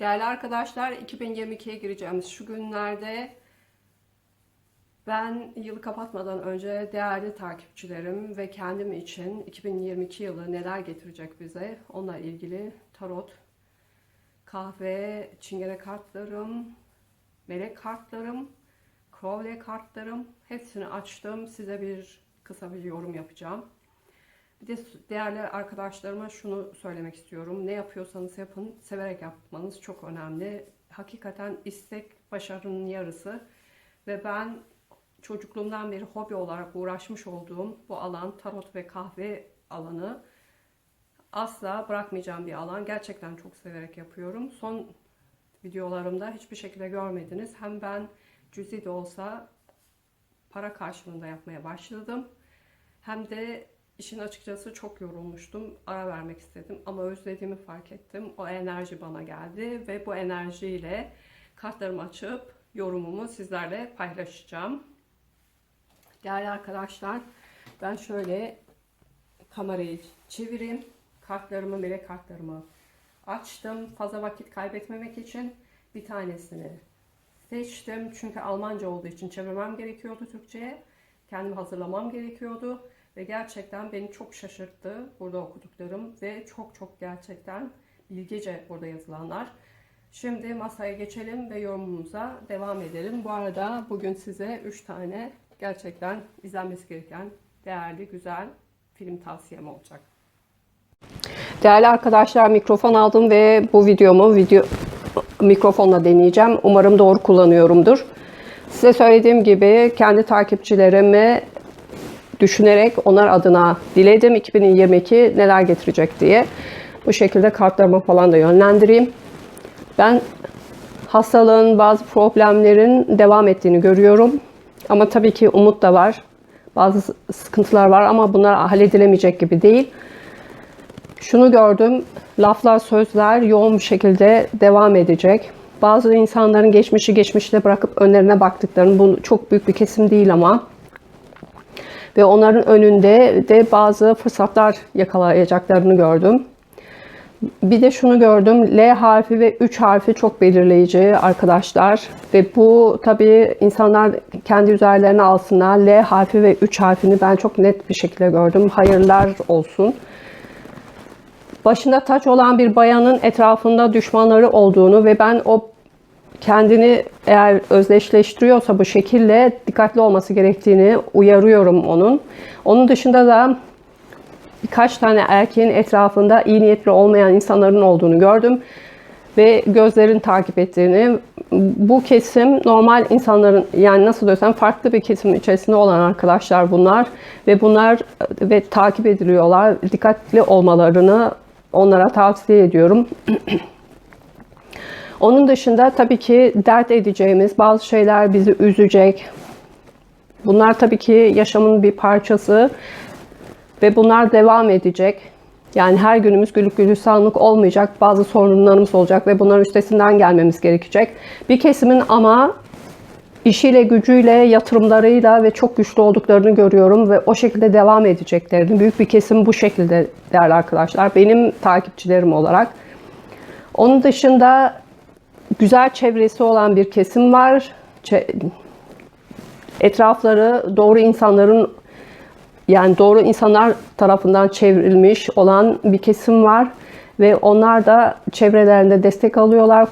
Değerli arkadaşlar, 2022'ye gireceğimiz şu günlerde ben yılı kapatmadan önce değerli takipçilerim ve kendim için 2022 yılı neler getirecek bize onunla ilgili tarot, kahve, çingene kartlarım, melek kartlarım, Crowley kartlarım hepsini açtım. Size bir kısa bir yorum yapacağım. Bir de değerli arkadaşlarıma şunu söylemek istiyorum. Ne yapıyorsanız yapın, severek yapmanız çok önemli. Hakikaten istek başarının yarısı. Ve ben çocukluğumdan beri hobi olarak uğraşmış olduğum bu alan tarot ve kahve alanı asla bırakmayacağım bir alan. Gerçekten çok severek yapıyorum. Son videolarımda hiçbir şekilde görmediniz. Hem ben cüzi de olsa para karşılığında yapmaya başladım. Hem de işin açıkçası çok yorulmuştum. Ara vermek istedim ama özlediğimi fark ettim. O enerji bana geldi ve bu enerjiyle kartlarımı açıp yorumumu sizlerle paylaşacağım. Değerli arkadaşlar ben şöyle kamerayı çevireyim. Kartlarımı, melek kartlarımı açtım. Fazla vakit kaybetmemek için bir tanesini seçtim. Çünkü Almanca olduğu için çevirmem gerekiyordu Türkçe'ye. Kendimi hazırlamam gerekiyordu. Ve gerçekten beni çok şaşırttı burada okuduklarım. Ve çok çok gerçekten bilgece burada yazılanlar. Şimdi masaya geçelim ve yorumumuza devam edelim. Bu arada bugün size 3 tane gerçekten izlenmesi gereken değerli, güzel film tavsiyem olacak. Değerli arkadaşlar mikrofon aldım ve bu videomu video mikrofonla deneyeceğim. Umarım doğru kullanıyorumdur. Size söylediğim gibi kendi takipçilerimi düşünerek onlar adına diledim 2022 neler getirecek diye. Bu şekilde kartlarımı falan da yönlendireyim. Ben hastalığın bazı problemlerin devam ettiğini görüyorum. Ama tabii ki umut da var. Bazı sıkıntılar var ama bunlar halledilemeyecek gibi değil. Şunu gördüm, laflar, sözler yoğun bir şekilde devam edecek. Bazı insanların geçmişi geçmişte bırakıp önlerine baktıklarını, bu çok büyük bir kesim değil ama ve onların önünde de bazı fırsatlar yakalayacaklarını gördüm. Bir de şunu gördüm. L harfi ve 3 harfi çok belirleyici arkadaşlar. Ve bu tabii insanlar kendi üzerlerine alsınlar. L harfi ve 3 harfini ben çok net bir şekilde gördüm. Hayırlar olsun. Başında taç olan bir bayanın etrafında düşmanları olduğunu ve ben o kendini eğer özdeşleştiriyorsa bu şekilde dikkatli olması gerektiğini uyarıyorum onun. Onun dışında da birkaç tane erkeğin etrafında iyi niyetli olmayan insanların olduğunu gördüm ve gözlerin takip ettiğini. Bu kesim normal insanların yani nasıl desem farklı bir kesim içerisinde olan arkadaşlar bunlar ve bunlar ve takip ediliyorlar. Dikkatli olmalarını onlara tavsiye ediyorum. Onun dışında tabii ki dert edeceğimiz bazı şeyler bizi üzecek. Bunlar tabii ki yaşamın bir parçası ve bunlar devam edecek. Yani her günümüz güllük gülistanlık olmayacak. Bazı sorunlarımız olacak ve bunların üstesinden gelmemiz gerekecek. Bir kesimin ama işiyle, gücüyle, yatırımlarıyla ve çok güçlü olduklarını görüyorum ve o şekilde devam edeceklerini. Büyük bir kesim bu şekilde değerli arkadaşlar. Benim takipçilerim olarak. Onun dışında güzel çevresi olan bir kesim var. Etrafları doğru insanların yani doğru insanlar tarafından çevrilmiş olan bir kesim var ve onlar da çevrelerinde destek alıyorlar,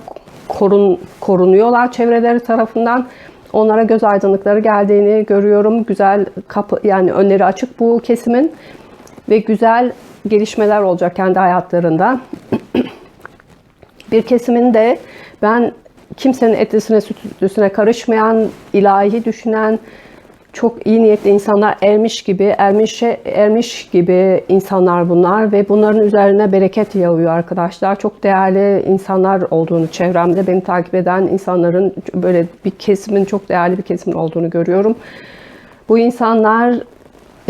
korun, korunuyorlar çevreleri tarafından. Onlara göz aydınlıkları geldiğini görüyorum. Güzel kapı yani önleri açık bu kesimin ve güzel gelişmeler olacak kendi hayatlarında. bir kesimin de ben kimsenin etlisine sütüsüne karışmayan, ilahi düşünen, çok iyi niyetli insanlar ermiş gibi, ermişe, ermiş gibi insanlar bunlar ve bunların üzerine bereket yağıyor arkadaşlar. Çok değerli insanlar olduğunu çevremde beni takip eden insanların böyle bir kesimin çok değerli bir kesimin olduğunu görüyorum. Bu insanlar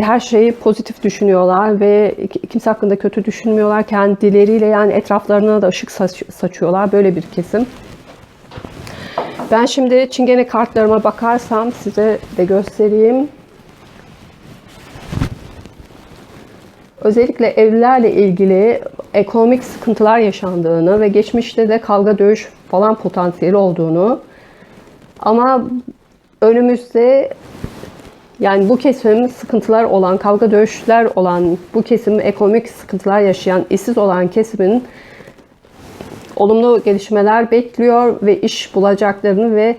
her şeyi pozitif düşünüyorlar ve kimse hakkında kötü düşünmüyorlar. Kendileriyle yani etraflarına da ışık saçıyorlar. Böyle bir kesim. Ben şimdi çingene kartlarıma bakarsam size de göstereyim. Özellikle evlilerle ilgili ekonomik sıkıntılar yaşandığını ve geçmişte de kavga dövüş falan potansiyeli olduğunu ama önümüzde yani bu kesimin sıkıntılar olan, kavga dövüşler olan, bu kesim ekonomik sıkıntılar yaşayan, işsiz olan kesimin olumlu gelişmeler bekliyor ve iş bulacaklarını ve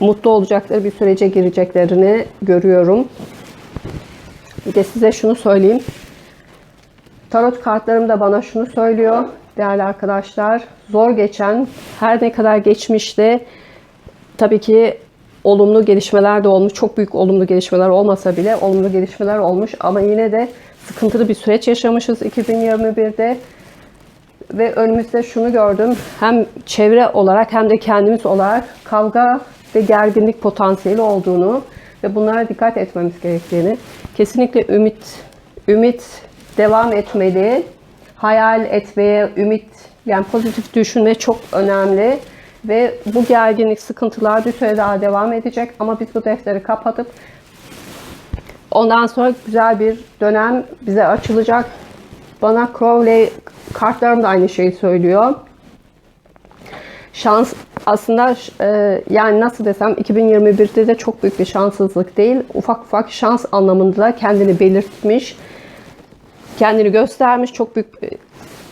mutlu olacakları bir sürece gireceklerini görüyorum. Bir de size şunu söyleyeyim. Tarot kartlarım da bana şunu söylüyor değerli arkadaşlar. Zor geçen, her ne kadar geçmişte tabii ki olumlu gelişmeler de olmuş. Çok büyük olumlu gelişmeler olmasa bile olumlu gelişmeler olmuş. Ama yine de sıkıntılı bir süreç yaşamışız 2021'de. Ve önümüzde şunu gördüm. Hem çevre olarak hem de kendimiz olarak kavga ve gerginlik potansiyeli olduğunu ve bunlara dikkat etmemiz gerektiğini. Kesinlikle ümit ümit devam etmeli. Hayal etmeye, ümit yani pozitif düşünme çok önemli. Ve bu gerginlik, sıkıntılar bir süre daha devam edecek. Ama biz bu defteri kapatıp ondan sonra güzel bir dönem bize açılacak. Bana Crowley kartlarım da aynı şeyi söylüyor. Şans aslında e, yani nasıl desem 2021'de de çok büyük bir şanssızlık değil. Ufak ufak şans anlamında kendini belirtmiş. Kendini göstermiş. Çok büyük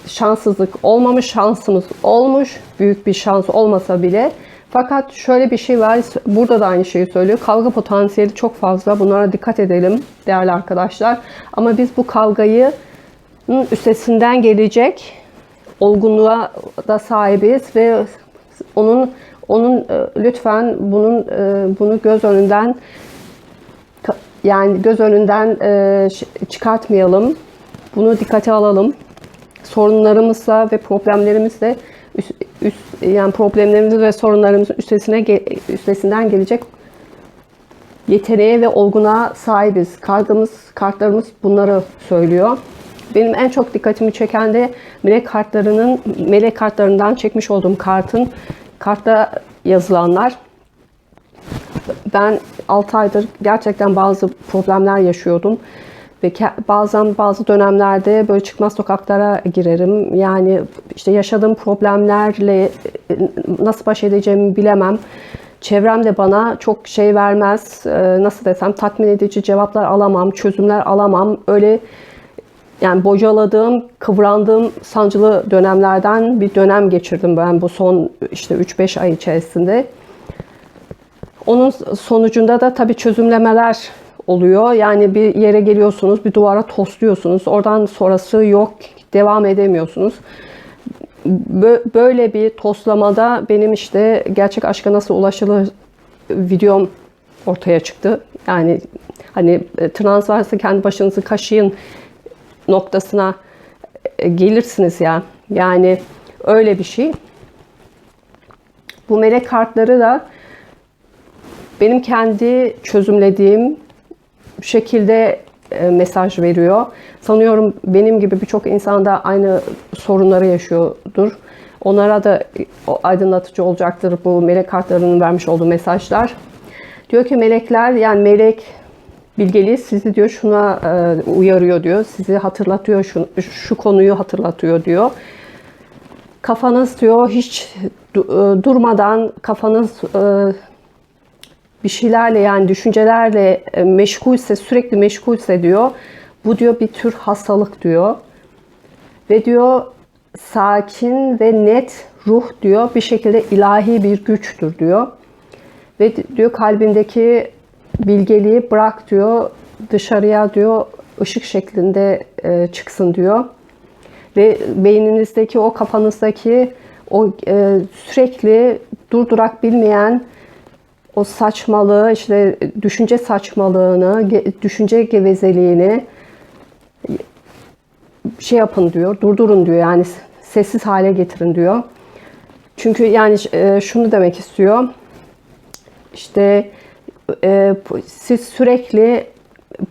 şanssızlık olmamış, şansımız olmuş. Büyük bir şans olmasa bile. Fakat şöyle bir şey var. Burada da aynı şeyi söylüyor. Kavga potansiyeli çok fazla. Bunlara dikkat edelim değerli arkadaşlar. Ama biz bu kavgayı üstesinden gelecek olgunluğa da sahibiz ve onun onun e, lütfen bunun e, bunu göz önünden yani göz önünden e, çıkartmayalım. Bunu dikkate alalım sorunlarımızla ve problemlerimizle üst, üst, yani problemlerimiz ve sorunlarımızın üstesine üstesinden gelecek yeteneğe ve olguna sahibiz. Kartımız, kartlarımız bunları söylüyor. Benim en çok dikkatimi çeken de melek kartlarının melek kartlarından çekmiş olduğum kartın kartta yazılanlar. Ben 6 aydır gerçekten bazı problemler yaşıyordum. Ve bazen bazı dönemlerde böyle çıkmaz sokaklara girerim. Yani işte yaşadığım problemlerle e, nasıl baş edeceğimi bilemem. Çevrem de bana çok şey vermez. E, nasıl desem tatmin edici cevaplar alamam, çözümler alamam. Öyle yani bocaladığım, kıvrandığım sancılı dönemlerden bir dönem geçirdim ben bu son işte 3-5 ay içerisinde. Onun sonucunda da tabii çözümlemeler oluyor. Yani bir yere geliyorsunuz, bir duvara tosluyorsunuz. Oradan sonrası yok, devam edemiyorsunuz. Böyle bir toslamada benim işte gerçek aşka nasıl ulaşılır videom ortaya çıktı. Yani hani e, trans varsa kendi başınızı kaşıyın noktasına e, gelirsiniz ya. Yani öyle bir şey. Bu melek kartları da benim kendi çözümlediğim şekilde e, mesaj veriyor. Sanıyorum benim gibi birçok insan da aynı sorunları yaşıyordur. Onlara da aydınlatıcı olacaktır bu melek kartlarının vermiş olduğu mesajlar. Diyor ki melekler yani melek bilgeliği sizi diyor şuna e, uyarıyor diyor. Sizi hatırlatıyor şu, şu konuyu hatırlatıyor diyor. Kafanız diyor hiç e, durmadan kafanız bir şeylerle yani düşüncelerle e, meşgulse, sürekli meşgulse diyor. Bu diyor bir tür hastalık diyor. Ve diyor sakin ve net ruh diyor bir şekilde ilahi bir güçtür diyor. Ve diyor kalbindeki bilgeliği bırak diyor dışarıya diyor ışık şeklinde e, çıksın diyor. Ve beyninizdeki o kafanızdaki o e, sürekli durdurak bilmeyen o saçmalığı, işte düşünce saçmalığını, düşünce gevezeliğini şey yapın diyor, durdurun diyor. Yani sessiz hale getirin diyor. Çünkü yani e, şunu demek istiyor. İşte e, siz sürekli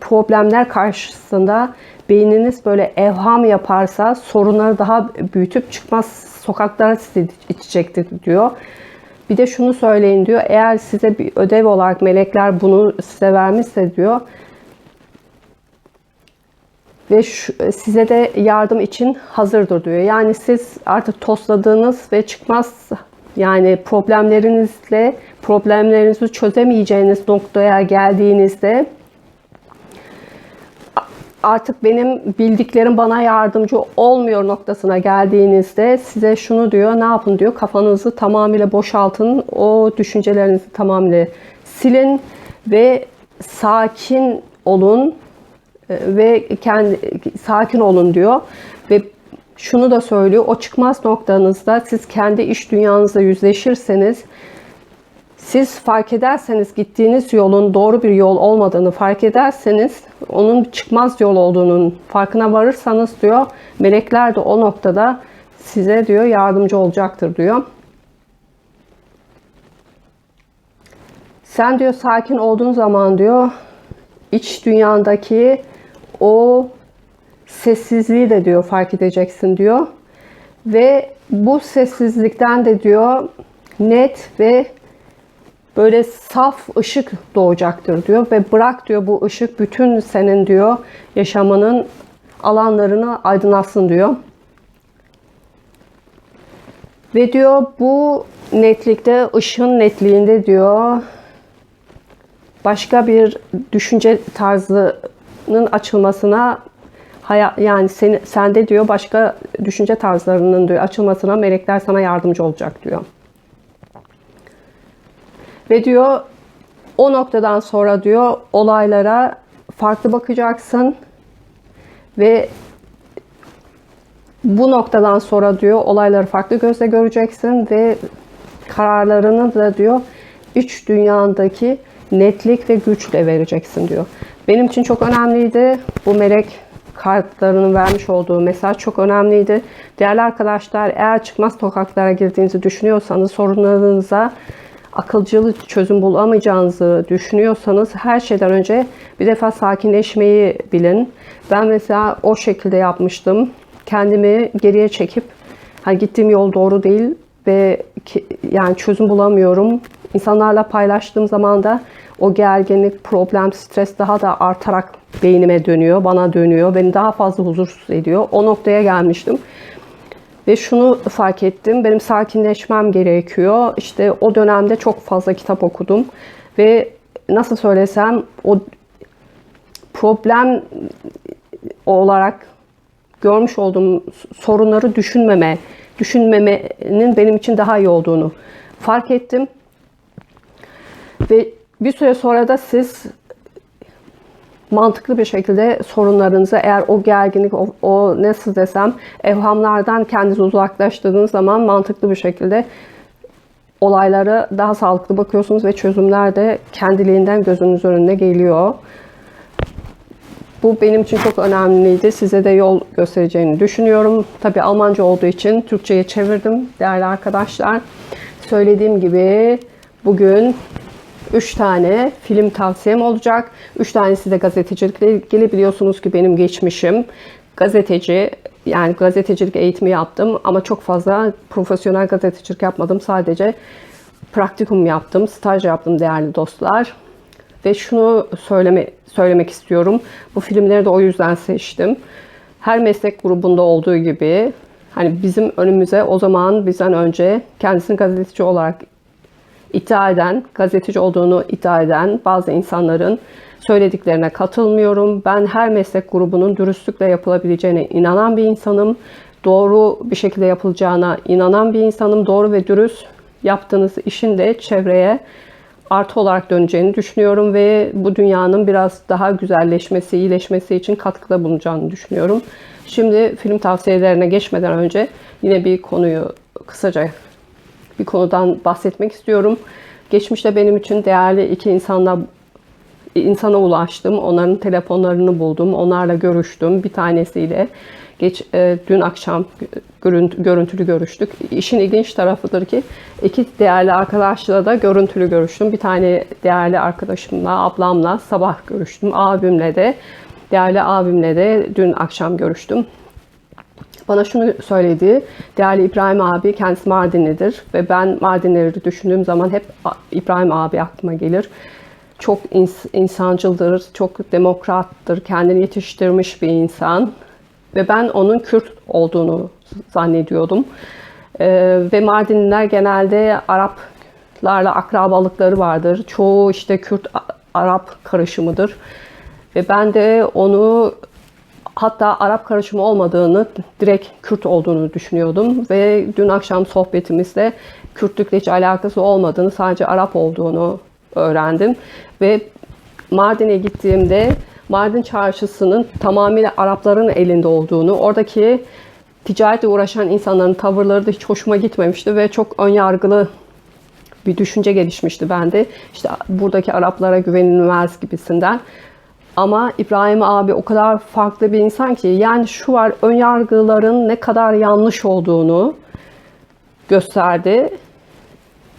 problemler karşısında beyniniz böyle evham yaparsa sorunları daha büyütüp çıkmaz sokaklara sizi içecektir diyor. Bir de şunu söyleyin diyor. Eğer size bir ödev olarak melekler bunu size vermişse diyor. ve şu- size de yardım için hazırdır diyor. Yani siz artık tosladığınız ve çıkmaz yani problemlerinizle problemlerinizi çözemeyeceğiniz noktaya geldiğinizde artık benim bildiklerim bana yardımcı olmuyor noktasına geldiğinizde size şunu diyor ne yapın? diyor. Kafanızı tamamıyla boşaltın o düşüncelerinizi tamamıyla silin ve sakin olun e, ve kendi sakin olun diyor. Ve şunu da söylüyor o çıkmaz noktanızda siz kendi iş dünyanızla yüzleşirseniz siz fark ederseniz gittiğiniz yolun doğru bir yol olmadığını fark ederseniz onun çıkmaz yol olduğunun farkına varırsanız diyor melekler de o noktada size diyor yardımcı olacaktır diyor. Sen diyor sakin olduğun zaman diyor iç dünyandaki o sessizliği de diyor fark edeceksin diyor. Ve bu sessizlikten de diyor net ve böyle saf ışık doğacaktır diyor ve bırak diyor bu ışık bütün senin diyor yaşamının alanlarını aydınlatsın diyor. Ve diyor bu netlikte, ışığın netliğinde diyor başka bir düşünce tarzının açılmasına haya- yani seni, sende diyor başka düşünce tarzlarının diyor açılmasına melekler sana yardımcı olacak diyor. Ve diyor o noktadan sonra diyor olaylara farklı bakacaksın ve bu noktadan sonra diyor olayları farklı gözle göreceksin ve kararlarını da diyor iç dünyandaki netlik ve güçle vereceksin diyor. Benim için çok önemliydi. Bu melek kartlarının vermiş olduğu mesaj çok önemliydi. Değerli arkadaşlar eğer çıkmaz sokaklara girdiğinizi düşünüyorsanız sorunlarınıza akılcıl çözüm bulamayacağınızı düşünüyorsanız her şeyden önce bir defa sakinleşmeyi bilin. Ben mesela o şekilde yapmıştım. Kendimi geriye çekip hani gittiğim yol doğru değil ve ki- yani çözüm bulamıyorum. İnsanlarla paylaştığım zaman da o gerginlik, problem, stres daha da artarak beynime dönüyor, bana dönüyor. Beni daha fazla huzursuz ediyor. O noktaya gelmiştim. Ve şunu fark ettim. Benim sakinleşmem gerekiyor. İşte o dönemde çok fazla kitap okudum. Ve nasıl söylesem o problem olarak görmüş olduğum sorunları düşünmeme, düşünmemenin benim için daha iyi olduğunu fark ettim. Ve bir süre sonra da siz mantıklı bir şekilde sorunlarınızı eğer o gerginlik, o, o nasıl desem evhamlardan kendinizi uzaklaştırdığınız zaman mantıklı bir şekilde olaylara daha sağlıklı bakıyorsunuz ve çözümler de kendiliğinden gözünüz önüne geliyor. Bu benim için çok önemliydi. Size de yol göstereceğini düşünüyorum. Tabii Almanca olduğu için Türkçe'ye çevirdim değerli arkadaşlar. Söylediğim gibi bugün 3 tane film tavsiyem olacak. 3 tanesi de gazetecilikle ilgili. Biliyorsunuz ki benim geçmişim gazeteci. Yani gazetecilik eğitimi yaptım ama çok fazla profesyonel gazetecilik yapmadım. Sadece praktikum yaptım, staj yaptım değerli dostlar. Ve şunu söyleme, söylemek istiyorum. Bu filmleri de o yüzden seçtim. Her meslek grubunda olduğu gibi hani bizim önümüze o zaman bizden önce kendisini gazeteci olarak iddia eden, gazeteci olduğunu iddia eden bazı insanların söylediklerine katılmıyorum. Ben her meslek grubunun dürüstlükle yapılabileceğine inanan bir insanım. Doğru bir şekilde yapılacağına inanan bir insanım. Doğru ve dürüst yaptığınız işin de çevreye artı olarak döneceğini düşünüyorum ve bu dünyanın biraz daha güzelleşmesi, iyileşmesi için katkıda bulunacağını düşünüyorum. Şimdi film tavsiyelerine geçmeden önce yine bir konuyu kısaca bir konudan bahsetmek istiyorum. Geçmişte benim için değerli iki insanla insana ulaştım. Onların telefonlarını buldum. Onlarla görüştüm. Bir tanesiyle geç e, dün akşam görüntü, görüntülü görüştük. İşin ilginç tarafıdır ki iki değerli arkadaşla da görüntülü görüştüm. Bir tane değerli arkadaşımla, ablamla sabah görüştüm. Abimle de değerli abimle de dün akşam görüştüm. Bana şunu söyledi. Değerli İbrahim abi kendisi Mardinlidir ve ben Mardinleri düşündüğüm zaman hep İbrahim abi aklıma gelir. çok ins- insancıldır, çok demokrattır, kendini yetiştirmiş bir insan. Ve ben onun Kürt olduğunu zannediyordum. Ee, ve Mardinliler genelde Araplarla akrabalıkları vardır. Çoğu işte Kürt-Arap karışımıdır. Ve ben de onu hatta Arap karışımı olmadığını, direkt Kürt olduğunu düşünüyordum. Ve dün akşam sohbetimizde Kürtlükle hiç alakası olmadığını, sadece Arap olduğunu öğrendim. Ve Mardin'e gittiğimde Mardin çarşısının tamamıyla Arapların elinde olduğunu, oradaki ticaretle uğraşan insanların tavırları da hiç hoşuma gitmemişti ve çok önyargılı bir düşünce gelişmişti bende. İşte buradaki Araplara güvenilmez gibisinden. Ama İbrahim abi o kadar farklı bir insan ki yani şu var önyargıların ne kadar yanlış olduğunu gösterdi.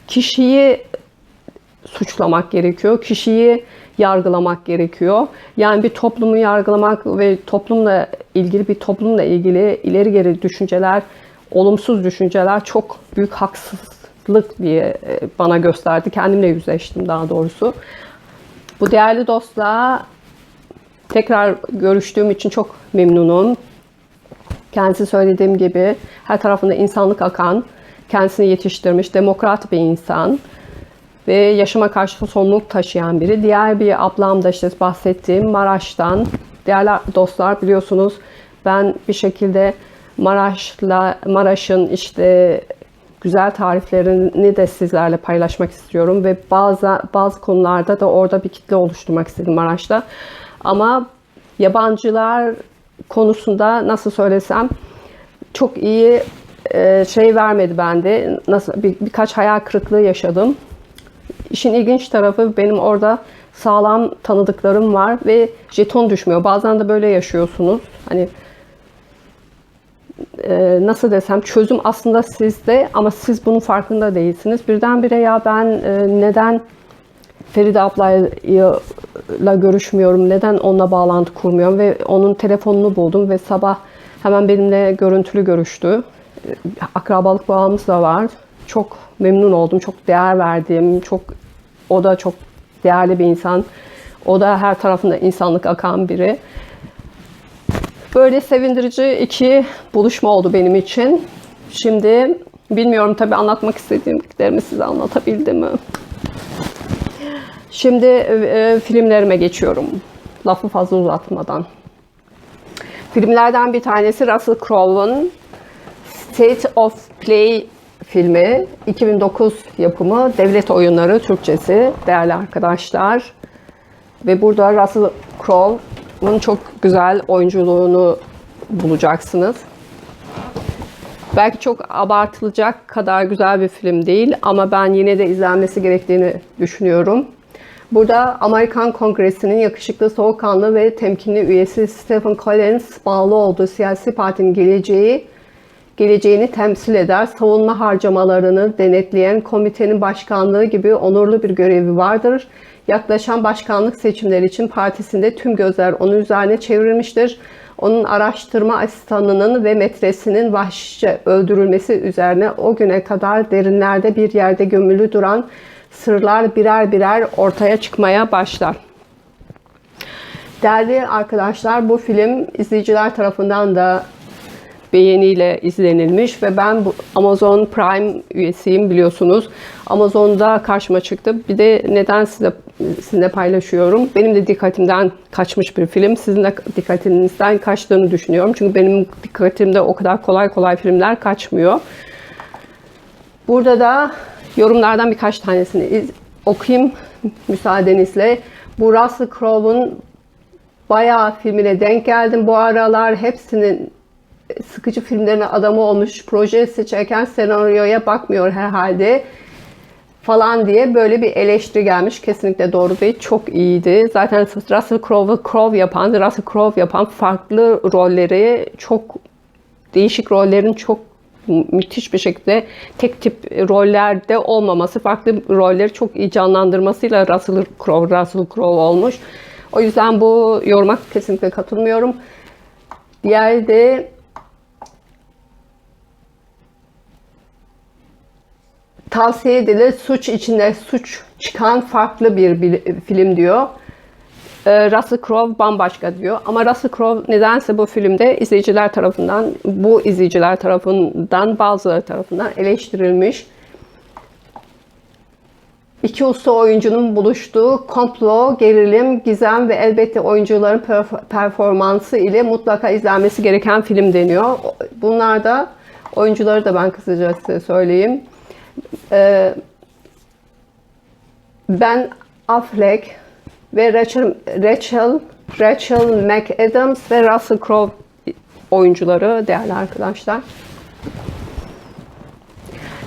Kişiyi suçlamak gerekiyor. Kişiyi yargılamak gerekiyor. Yani bir toplumu yargılamak ve toplumla ilgili bir toplumla ilgili ileri geri düşünceler, olumsuz düşünceler çok büyük haksızlık diye e, bana gösterdi. Kendimle yüzleştim daha doğrusu. Bu değerli dostla tekrar görüştüğüm için çok memnunum. Kendisi söylediğim gibi her tarafında insanlık akan, kendisini yetiştirmiş, demokrat bir insan ve yaşama karşı sorumluluk taşıyan biri. Diğer bir ablam da işte bahsettiğim Maraş'tan. Değerli dostlar biliyorsunuz ben bir şekilde Maraş'la Maraş'ın işte güzel tariflerini de sizlerle paylaşmak istiyorum ve bazı bazı konularda da orada bir kitle oluşturmak istedim Maraş'ta. Ama yabancılar konusunda nasıl söylesem çok iyi e, şey vermedi bende. Nasıl bir, birkaç hayal kırıklığı yaşadım. İşin ilginç tarafı benim orada sağlam tanıdıklarım var ve jeton düşmüyor. Bazen de böyle yaşıyorsunuz. Hani e, nasıl desem çözüm aslında sizde ama siz bunun farkında değilsiniz. Birdenbire ya ben e, neden Feride ablayla görüşmüyorum, neden onunla bağlantı kurmuyorum ve onun telefonunu buldum ve sabah hemen benimle görüntülü görüştü. Akrabalık bağımız da var. Çok memnun oldum, çok değer verdiğim, çok o da çok değerli bir insan. O da her tarafında insanlık akan biri. Böyle sevindirici iki buluşma oldu benim için. Şimdi bilmiyorum tabii anlatmak istediğimlerimi size anlatabildim mi? Şimdi e, filmlerime geçiyorum. Lafı fazla uzatmadan. Filmlerden bir tanesi Russell Crowe'un State of Play filmi. 2009 yapımı Devlet Oyunları Türkçesi değerli arkadaşlar. Ve burada Russell Crowe'un çok güzel oyunculuğunu bulacaksınız. Belki çok abartılacak kadar güzel bir film değil ama ben yine de izlenmesi gerektiğini düşünüyorum. Burada Amerikan Kongresi'nin yakışıklı, soğukkanlı ve temkinli üyesi Stephen Collins bağlı olduğu siyasi partinin geleceği geleceğini temsil eder. Savunma harcamalarını denetleyen komitenin başkanlığı gibi onurlu bir görevi vardır. Yaklaşan başkanlık seçimleri için partisinde tüm gözler onun üzerine çevrilmiştir. Onun araştırma asistanının ve metresinin vahşice öldürülmesi üzerine o güne kadar derinlerde bir yerde gömülü duran sırlar birer birer ortaya çıkmaya başlar. Değerli arkadaşlar bu film izleyiciler tarafından da beğeniyle izlenilmiş ve ben bu Amazon Prime üyesiyim biliyorsunuz. Amazon'da karşıma çıktı. Bir de neden size sizinle paylaşıyorum? Benim de dikkatimden kaçmış bir film. Sizin de dikkatinizden kaçtığını düşünüyorum. Çünkü benim dikkatimde o kadar kolay kolay filmler kaçmıyor. Burada da yorumlardan birkaç tanesini okuyayım müsaadenizle. Bu Russell Crowe'un bayağı filmine denk geldim. Bu aralar hepsinin sıkıcı filmlerine adamı olmuş. Proje seçerken senaryoya bakmıyor herhalde falan diye böyle bir eleştiri gelmiş. Kesinlikle doğru değil. Çok iyiydi. Zaten Russell Crowe'u Crowe yapan, Russell Crowe yapan farklı rolleri çok değişik rollerin çok müthiş bir şekilde tek tip rollerde olmaması, farklı rolleri çok iyi canlandırmasıyla Russell Crowe, Russell Crowe olmuş. O yüzden bu yoruma kesinlikle katılmıyorum. Diğer de tavsiye edilir. Suç içinde suç çıkan farklı bir film diyor. Ee, Russell Crowe bambaşka diyor. Ama Russell Crowe nedense bu filmde izleyiciler tarafından, bu izleyiciler tarafından, bazıları tarafından eleştirilmiş. İki usta oyuncunun buluştuğu komplo, gerilim, gizem ve elbette oyuncuların perf- performansı ile mutlaka izlenmesi gereken film deniyor. Bunlar da oyuncuları da ben kısacası söyleyeyim. Ee, Ben Affleck ve Rachel, Rachel, Rachel McAdams ve Russell Crowe oyuncuları değerli arkadaşlar.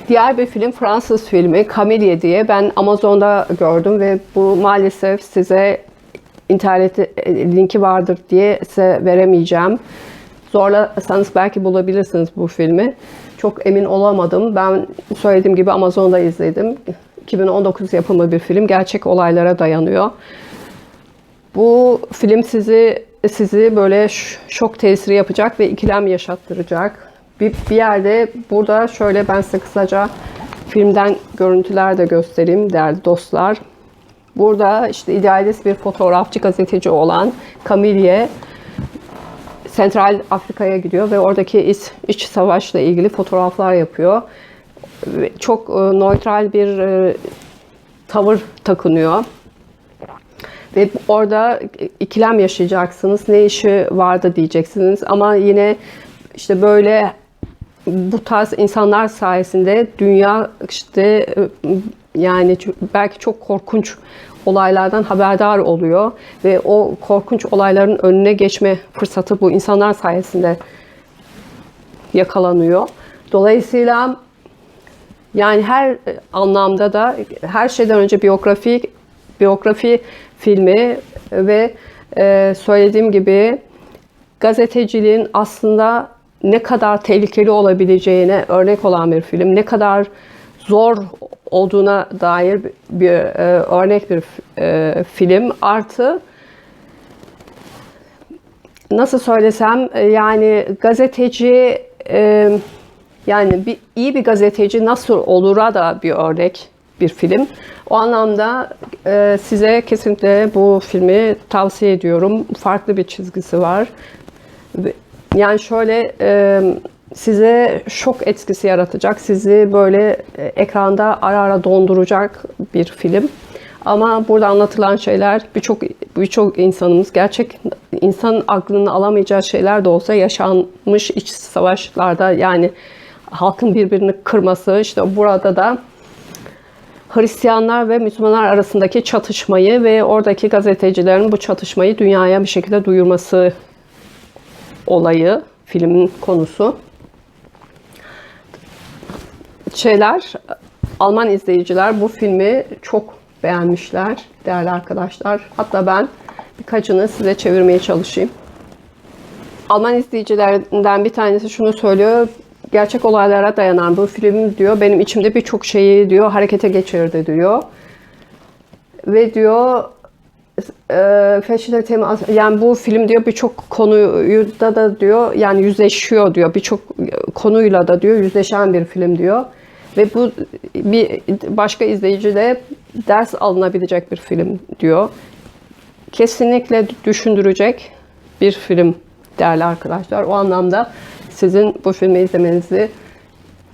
Diğer bir film Fransız filmi Camille diye ben Amazon'da gördüm ve bu maalesef size internet linki vardır diye size veremeyeceğim. Zorlasanız belki bulabilirsiniz bu filmi. Çok emin olamadım. Ben söylediğim gibi Amazon'da izledim. 2019 yapımı bir film. Gerçek olaylara dayanıyor. Bu film sizi sizi böyle şok tesiri yapacak ve ikilem yaşattıracak. Bir, bir yerde burada şöyle ben size kısaca filmden görüntüler de göstereyim değerli dostlar. Burada işte idealist bir fotoğrafçı gazeteci olan Camille Sentral Afrika'ya gidiyor ve oradaki iç, iç savaşla ilgili fotoğraflar yapıyor. Çok e, neutral bir e, tavır takınıyor. Ve orada ikilem yaşayacaksınız. Ne işi vardı diyeceksiniz. Ama yine işte böyle bu tarz insanlar sayesinde dünya işte yani belki çok korkunç olaylardan haberdar oluyor ve o korkunç olayların önüne geçme fırsatı bu insanlar sayesinde yakalanıyor. Dolayısıyla yani her anlamda da her şeyden önce biyografi biyografi filmi ve e, söylediğim gibi gazeteciliğin aslında ne kadar tehlikeli olabileceğine örnek olan bir film. Ne kadar zor olduğuna dair bir e, örnek bir e, film. Artı nasıl söylesem e, yani gazeteci e, yani bir iyi bir gazeteci nasıl olura da bir örnek bir film. O anlamda e, size kesinlikle bu filmi tavsiye ediyorum. Farklı bir çizgisi var. Yani şöyle e, size şok etkisi yaratacak, sizi böyle e, ekranda ara ara donduracak bir film. Ama burada anlatılan şeyler birçok birçok insanımız gerçek insan aklını alamayacağı şeyler de olsa yaşanmış iç savaşlarda yani halkın birbirini kırması işte burada da Hristiyanlar ve Müslümanlar arasındaki çatışmayı ve oradaki gazetecilerin bu çatışmayı dünyaya bir şekilde duyurması olayı filmin konusu. Şeyler Alman izleyiciler bu filmi çok beğenmişler değerli arkadaşlar. Hatta ben birkaçını size çevirmeye çalışayım. Alman izleyicilerden bir tanesi şunu söylüyor. Gerçek olaylara dayanan bu film diyor benim içimde birçok şeyi diyor harekete geçirdi diyor. Ve diyor e, Feşile temas yani bu film diyor birçok konuyu da da diyor yani yüzleşiyor diyor. Birçok konuyla da diyor yüzleşen bir film diyor. Ve bu bir başka izleyici de ders alınabilecek bir film diyor. Kesinlikle düşündürecek bir film değerli arkadaşlar. O anlamda sizin bu filmi izlemenizi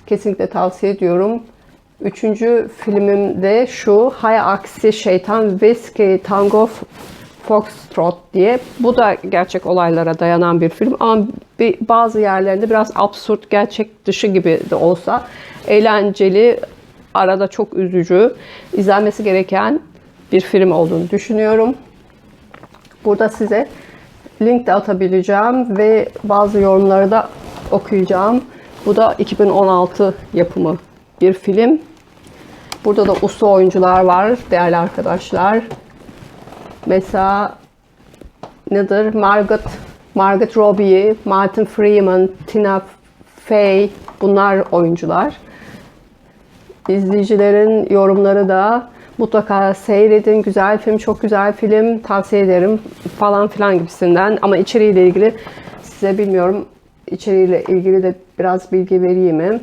kesinlikle tavsiye ediyorum. Üçüncü filmim de şu Hay Aksi Şeytan Whiskey Tango Foxtrot diye. Bu da gerçek olaylara dayanan bir film ama bir, bazı yerlerinde biraz absürt, gerçek dışı gibi de olsa eğlenceli, arada çok üzücü, izlenmesi gereken bir film olduğunu düşünüyorum. Burada size link de atabileceğim ve bazı yorumları da okuyacağım. Bu da 2016 yapımı bir film. Burada da usta oyuncular var değerli arkadaşlar. Mesela nedir? Margot Margot Robbie, Martin Freeman, Tina Fey bunlar oyuncular. İzleyicilerin yorumları da mutlaka seyredin. Güzel film, çok güzel film. Tavsiye ederim falan filan gibisinden. Ama içeriğiyle ilgili size bilmiyorum içeriğiyle ilgili de biraz bilgi vereyim?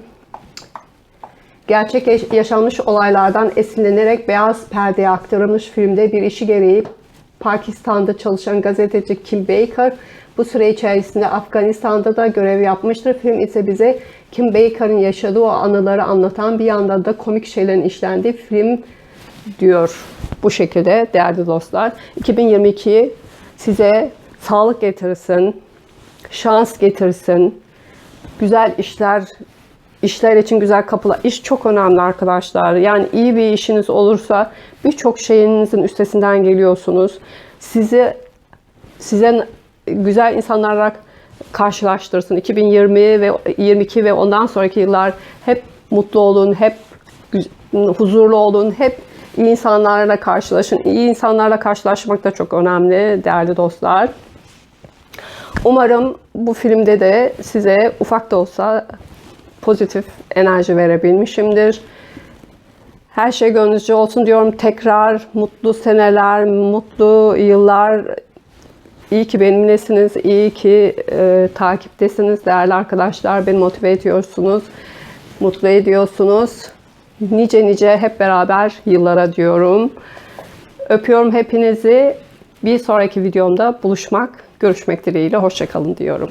Gerçek yaş- yaşanmış olaylardan esinlenerek beyaz perdeye aktarılmış filmde bir işi gereği Pakistan'da çalışan gazeteci Kim Baker bu süre içerisinde Afganistan'da da görev yapmıştır. Film ise bize Kim Baker'ın yaşadığı o anıları anlatan bir yandan da komik şeylerin işlendiği film diyor bu şekilde değerli dostlar. 2022 size sağlık getirsin, şans getirsin, güzel işler işler için güzel kapılar. İş çok önemli arkadaşlar. Yani iyi bir işiniz olursa birçok şeyinizin üstesinden geliyorsunuz. Sizi size güzel insanlarla karşılaştırsın. 2020 ve 22 ve ondan sonraki yıllar hep mutlu olun, hep huzurlu olun, hep iyi insanlarla karşılaşın. İyi insanlarla karşılaşmak da çok önemli değerli dostlar. Umarım bu filmde de size ufak da olsa pozitif enerji verebilmişimdir. Her şey gönlünüzce olsun diyorum. Tekrar mutlu seneler, mutlu yıllar. İyi ki benimlesiniz, iyi ki e, takiptesiniz değerli arkadaşlar. Beni motive ediyorsunuz, mutlu ediyorsunuz. Nice nice hep beraber yıllara diyorum. Öpüyorum hepinizi. Bir sonraki videomda buluşmak, görüşmek dileğiyle. Hoşçakalın diyorum.